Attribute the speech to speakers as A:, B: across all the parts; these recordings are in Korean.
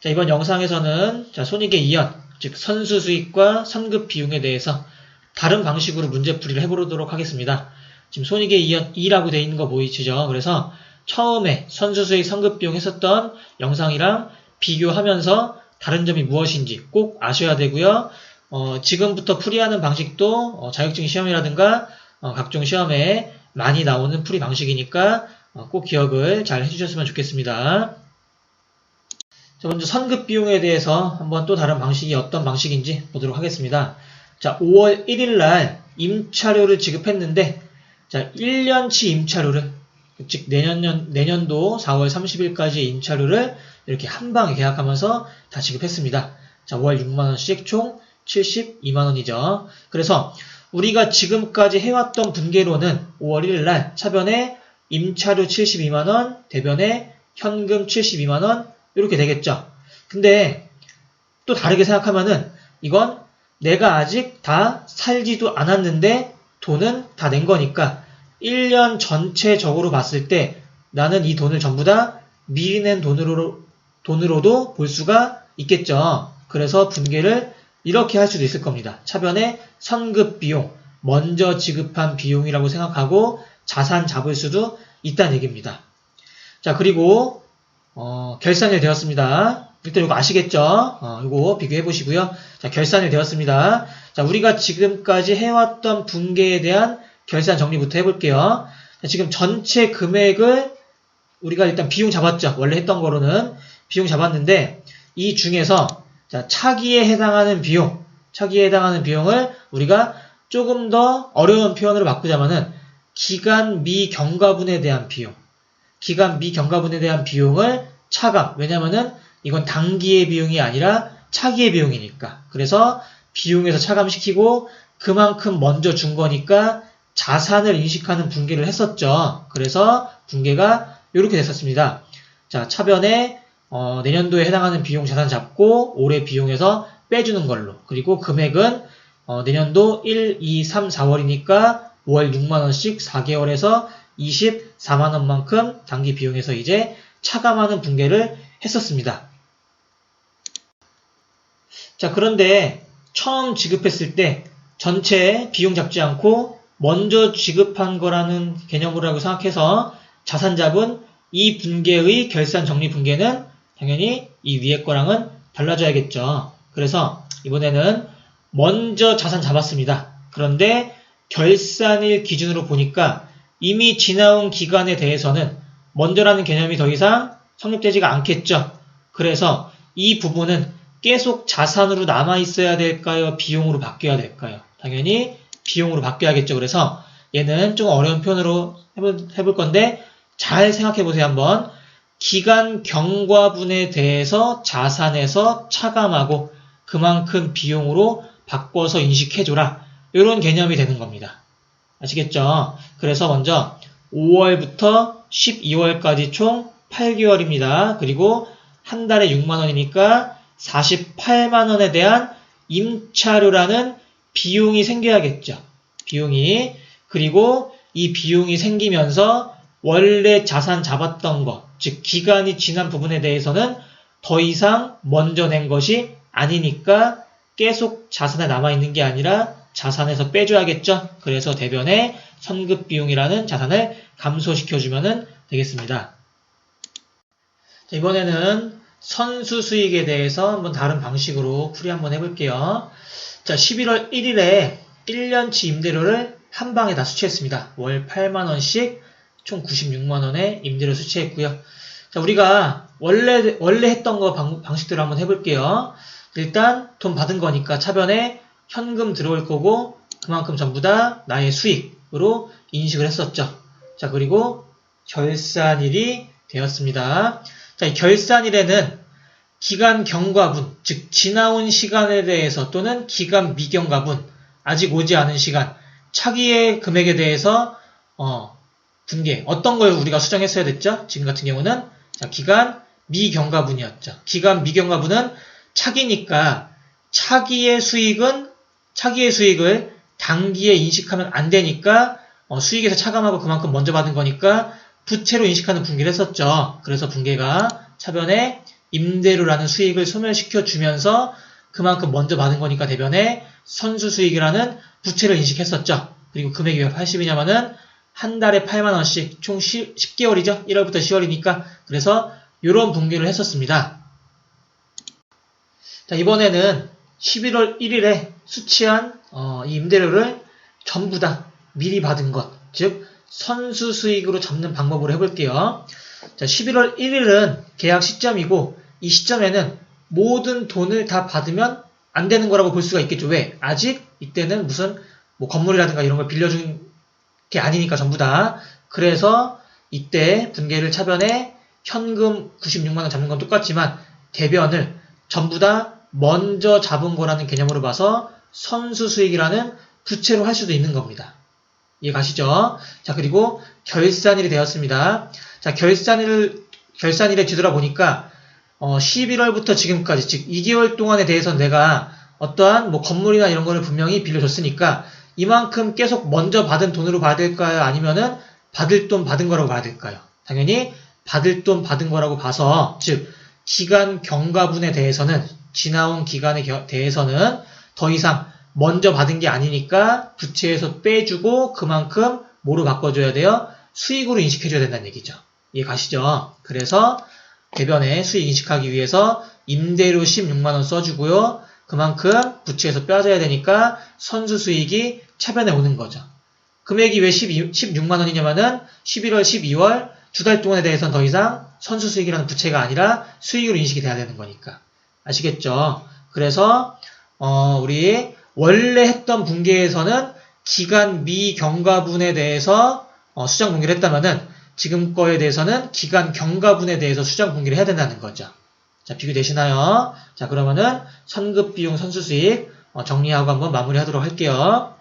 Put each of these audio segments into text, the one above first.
A: 자, 이번 영상에서는 자, 손익의 이연, 즉 선수 수익과 선급 비용에 대해서 다른 방식으로 문제풀이를 해보도록 하겠습니다. 지금 손익의 이연 2라고 되어 있는 거 보이시죠? 그래서 처음에 선수 수익 선급 비용 했었던 영상이랑 비교하면서 다른 점이 무엇인지 꼭 아셔야 되고요. 어, 지금부터 풀이하는 방식도 어, 자격증 시험이라든가 어, 각종 시험에 많이 나오는 풀이 방식이니까 어, 꼭 기억을 잘 해주셨으면 좋겠습니다. 자, 먼저 선급 비용에 대해서 한번 또 다른 방식이 어떤 방식인지 보도록 하겠습니다. 자, 5월 1일 날 임차료를 지급했는데, 자, 1년치 임차료를, 즉, 내년, 내년도 4월 30일까지 임차료를 이렇게 한 방에 계약하면서 다 지급했습니다. 자, 월 6만 원씩 총 72만 원이죠. 그래서 우리가 지금까지 해왔던 분계로는 5월 1일 날 차변에 임차료 72만 원, 대변에 현금 72만 원, 이렇게 되겠죠. 근데 또 다르게 생각하면은 이건 내가 아직 다 살지도 않았는데 돈은 다 낸 거니까 1년 전체적으로 봤을 때 나는 이 돈을 전부 다 미리 낸 돈으로, 돈으로도 볼 수가 있겠죠. 그래서 분계를 이렇게 할 수도 있을 겁니다. 차변에 선급 비용, 먼저 지급한 비용이라고 생각하고 자산 잡을 수도 있다는 얘기입니다. 자, 그리고 어, 결산이 되었습니다. 일단 이거 아시겠죠? 어, 이거 비교해 보시고요. 자, 결산이 되었습니다. 자, 우리가 지금까지 해왔던 분계에 대한 결산 정리부터 해볼게요. 자, 지금 전체 금액을 우리가 일단 비용 잡았죠. 원래 했던 거로는 비용 잡았는데 이 중에서 자, 차기에 해당하는 비용, 차기에 해당하는 비용을 우리가 조금 더 어려운 표현으로 바꾸자면은 기간 미 경과분에 대한 비용, 기간 미 경과분에 대한 비용을 차감. 왜냐면은 이건 단기의 비용이 아니라 차기의 비용이니까. 그래서 비용에서 차감시키고 그만큼 먼저 준 거니까 자산을 인식하는 분계를 했었죠. 그래서 분계가 이렇게 됐었습니다. 자, 차변에 어, 내년도에 해당하는 비용 자산 잡고 올해 비용에서 빼주는 걸로. 그리고 금액은 어, 내년도 1, 2, 3, 4월이니까 5월 6만원씩 4개월에서 24만원만큼 단기 비용에서 이제 차감하는 분계를 했었습니다. 자, 그런데 처음 지급했을 때 전체 비용 잡지 않고 먼저 지급한 거라는 개념으로 생각해서 자산 잡은 이 분계의 결산 정리 분계는 당연히 이 위에 거랑은 달라져야겠죠. 그래서 이번에는 먼저 자산 잡았습니다. 그런데 결산일 기준으로 보니까 이미 지나온 기간에 대해서는 먼저라는 개념이 더 이상 성립되지가 않겠죠. 그래서 이 부분은 계속 자산으로 남아 있어야 될까요? 비용으로 바뀌어야 될까요? 당연히 비용으로 바뀌어야겠죠. 그래서 얘는 좀 어려운 표현으로 해볼, 해볼 건데 잘 생각해 보세요. 한번 기간 경과분에 대해서 자산에서 차감하고 그만큼 비용으로 바꿔서 인식해줘라. 이런 개념이 되는 겁니다. 아시겠죠? 그래서 먼저 5월부터 12월까지 총 8개월입니다. 그리고 한 달에 6만원이니까 48만원에 대한 임차료라는 비용이 생겨야겠죠. 비용이. 그리고 이 비용이 생기면서 원래 자산 잡았던 것, 즉 기간이 지난 부분에 대해서는 더 이상 먼저 낸 것이 아니니까 계속 자산에 남아있는 게 아니라 자산에서 빼줘야겠죠. 그래서 대변에 선급 비용이라는 자산을 감소시켜주면 되겠습니다. 자, 이번에는 선수 수익에 대해서 한번 다른 방식으로 풀이 한번 해볼게요. 자, 11월 1일에 1년치 임대료를 한 방에 다 수취했습니다. 월 8만원씩 총 96만원의 임대료 수취했고요. 자, 우리가 원래, 원래 했던 거 방, 방식대로 한번 해볼게요. 일단 돈 받은 거니까 차변에 현금 들어올 거고 그만큼 전부 다 나의 수익으로 인식을 했었죠. 자, 그리고 결산일이 되었습니다. 자, 이 결산일에는 기간 경과분, 즉 지나온 시간에 대해서 또는 기간 미경과분, 아직 오지 않은 시간, 차기의 금액에 대해서 어, 분계, 어떤 걸 우리가 수정했어야 됐죠? 지금 같은 경우는 자, 기간 미경과분이었죠. 기간 미경과분은 차기니까 차기의 수익은 차기의 수익을 단기에 인식하면 안 되니까 어, 수익에서 차감하고 그만큼 먼저 받은 거니까 부채로 인식하는 분계를 했었죠. 그래서 분계가 차변에 임대료라는 수익을 소멸시켜 주면서 그만큼 먼저 받은 거니까 대변에 선수 수익이라는 부채를 인식했었죠. 그리고 금액이 왜 80이냐면은 한 달에 8만 원씩 총 10, 10개월이죠. 1월부터 10월이니까 그래서 이런 분기를 했었습니다. 자 이번에는 11월 1일에 수취한 어, 이 임대료를 전부 다 미리 받은 것, 즉 선수 수익으로 잡는 방법으로 해볼게요. 자, 11월 1일은 계약 시점이고 이 시점에는 모든 돈을 다 받으면 안 되는 거라고 볼 수가 있겠죠. 왜? 아직 이때는 무슨 뭐 건물이라든가 이런 걸 빌려준 게 아니니까 전부 다. 그래서 이때 분계를 차변에 현금 96만 원 잡는 건 똑같지만 대변을 전부 다 먼저 잡은 거라는 개념으로 봐서 선수 수익이라는 부채로 할 수도 있는 겁니다. 이해 가시죠? 자, 그리고 결산일이 되었습니다. 자, 결산일, 결산일에 뒤돌아보니까, 어, 11월부터 지금까지, 즉, 2개월 동안에 대해서 내가 어떠한 뭐 건물이나 이런 거를 분명히 빌려줬으니까, 이만큼 계속 먼저 받은 돈으로 봐야 될까요? 아니면은 받을 돈 받은 거라고 봐야 될까요? 당연히 받을 돈 받은 거라고 봐서, 즉, 기간 경과분에 대해서는, 지나온 기간에 대해서는 더 이상 먼저 받은 게 아니니까 부채에서 빼주고 그만큼 뭐로 바꿔줘야 돼요? 수익으로 인식해줘야 된다는 얘기죠. 이해 가시죠? 그래서 대변에 수익 인식하기 위해서 임대료 16만원 써주고요. 그만큼 부채에서 빼줘야 되니까 선수 수익이 차변에 오는 거죠. 금액이 왜 12, 16만원이냐면은 11월, 12월 두 달 동안에 대해서는 더 이상 선수 수익이라는 부채가 아니라 수익으로 인식이 돼야 되는 거니까. 아시겠죠? 그래서 어, 우리 원래 했던 분계에서는 기간 미 경과분에 대해서 어, 수장 분기를 했다면은 지금 거에 대해서는 기간 경과분에 대해서 수장 분기를 해야 된다는 거죠. 자, 비교되시나요? 자, 그러면은 선급 비용 선수 수익 어, 정리하고 한번 마무리하도록 할게요.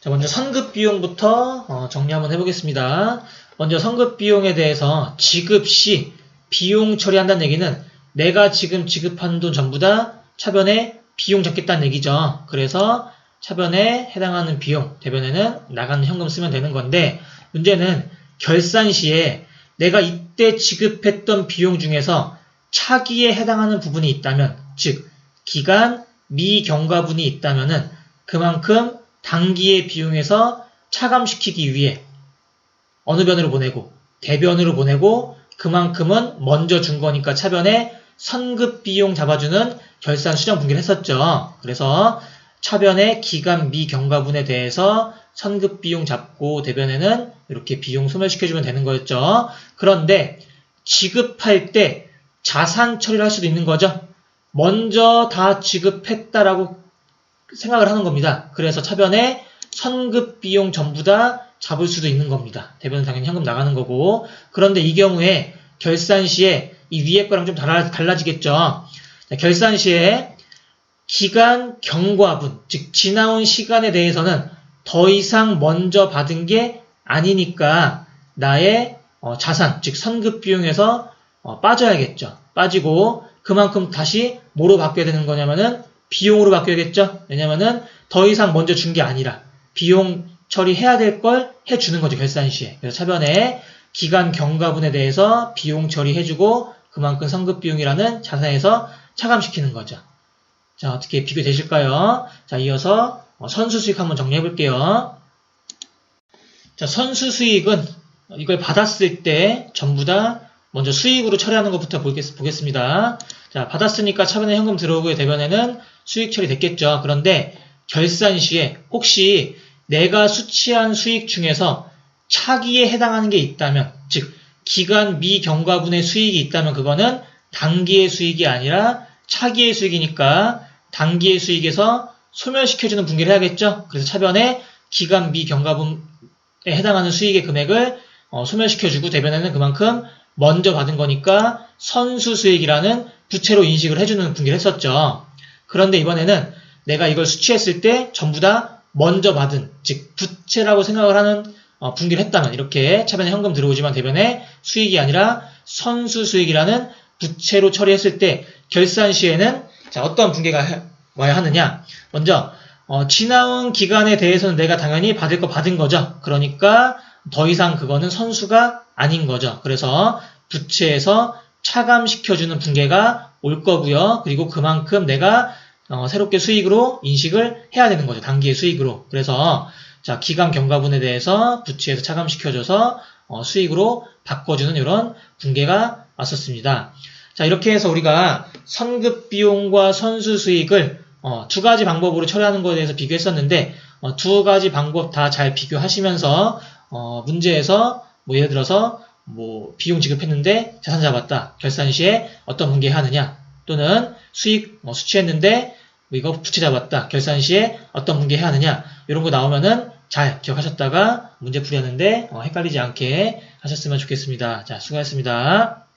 A: 자, 먼저 선급 비용부터 어, 정리 한번 해보겠습니다. 먼저 선급 비용에 대해서 지급 시 비용 처리한다는 얘기는 내가 지금 지급한 돈 전부 다 차변에 비용 잡겠다는 얘기죠. 그래서 차변에 해당하는 비용, 대변에는 나가는 현금 쓰면 되는 건데 문제는 결산 시에 내가 이때 지급했던 비용 중에서 차기에 해당하는 부분이 있다면 즉 기간 미경과분이 있다면은 그만큼 단기의 비용에서 차감시키기 위해 어느 변으로 보내고 대변으로 보내고 그만큼은 먼저 준 거니까 차변에 선급 비용 잡아주는 결산 수정 분기를 했었죠. 그래서 차변의 기간 미경과분에 대해서 선급 비용 잡고 대변에는 이렇게 비용 소멸시켜주면 되는 거였죠. 그런데 지급할 때 자산 처리를 할 수도 있는 거죠. 먼저 다 지급했다라고 생각을 하는 겁니다. 그래서 차변에 선급 비용 전부 다 잡을 수도 있는 겁니다. 대변은 당연히 현금 나가는 거고. 그런데 이 경우에 결산 시에 이 위에 거랑 좀 달라, 달라 지겠죠. 결산 시에 기간 경과분, 즉 지나온 시간에 대해서는 더 이상 먼저 받은 게 아니니까 나의 어, 자산, 즉 선급 비용에서 어, 빠져야겠죠. 빠지고 그만큼 다시 뭐로 바뀌어야 되는 거냐면은 비용으로 바뀌어야겠죠. 왜냐면은 더 이상 먼저 준 게 아니라 비용 처리해야 될 걸 해주는 거죠. 결산 시에. 그래서 차변에 기간 경과분에 대해서 비용 처리해주고 그만큼 성급 비용이라는 자산에서 차감시키는 거죠. 자, 어떻게 비교되실까요? 자, 이어서 어, 선수 수익 한번 정리해 볼게요. 자, 선수 수익은 이걸 받았을 때 전부 다 먼저 수익으로 처리하는 것부터 보겠 습니다. 자, 받았으니까 차변에 현금 들어오고 대변에는 수익 처리됐겠죠. 그런데 결산 시에 혹시 내가 수취한 수익 중에서 차기에 해당하는 게 있다면, 즉 기간 미경과분의 수익이 있다면 그거는 단기의 수익이 아니라 차기의 수익이니까 단기의 수익에서 소멸시켜주는 분기를 해야겠죠. 그래서 차변에 기간 미경과분에 해당하는 수익의 금액을 어, 소멸시켜주고 대변에는 그만큼 먼저 받은 거니까 선수 수익이라는 부채로 인식을 해주는 분기를 했었죠. 그런데 이번에는 내가 이걸 수취했을 때 전부 다 먼저 받은, 즉 부채라고 생각을 하는 어, 분기를 했다면 이렇게 차변에 현금 들어오지만 대변에 수익이 아니라 선수 수익이라는 부채로 처리했을 때 결산 시에는 자, 어떤 분기가 와야 하느냐? 먼저 어, 지나온 기간에 대해서는 내가 당연히 받을 거 받은 거죠. 그러니까 더 이상 그거는 선수가 아닌 거죠. 그래서 부채에서 차감시켜주는 붕괴가 올 거고요. 그리고 그만큼 내가 어, 새롭게 수익으로 인식을 해야 되는 거죠. 단기의 수익으로. 그래서 자 기간 경과분에 대해서 부채에서 차감시켜줘서 어, 수익으로 바꿔주는 이런 붕괴가 왔었습니다. 자 이렇게 해서 우리가 선급 비용과 선수 수익을 어, 두 가지 방법으로 처리하는 것에 대해서 비교했었는데 어, 두 가지 방법 다 잘 비교하시면서 어, 문제에서 뭐 예를 들어서 뭐 비용 지급했는데 자산 잡았다 결산 시에 어떤 붕괴 하느냐 또는 수익 뭐 수취했는데 뭐 이거 부채 잡았다 결산 시에 어떤 붕괴 하느냐 이런 거 나오면은 잘 기억하셨다가 문제 풀이하는데 어, 헷갈리지 않게 하셨으면 좋겠습니다. 자 수고하셨습니다.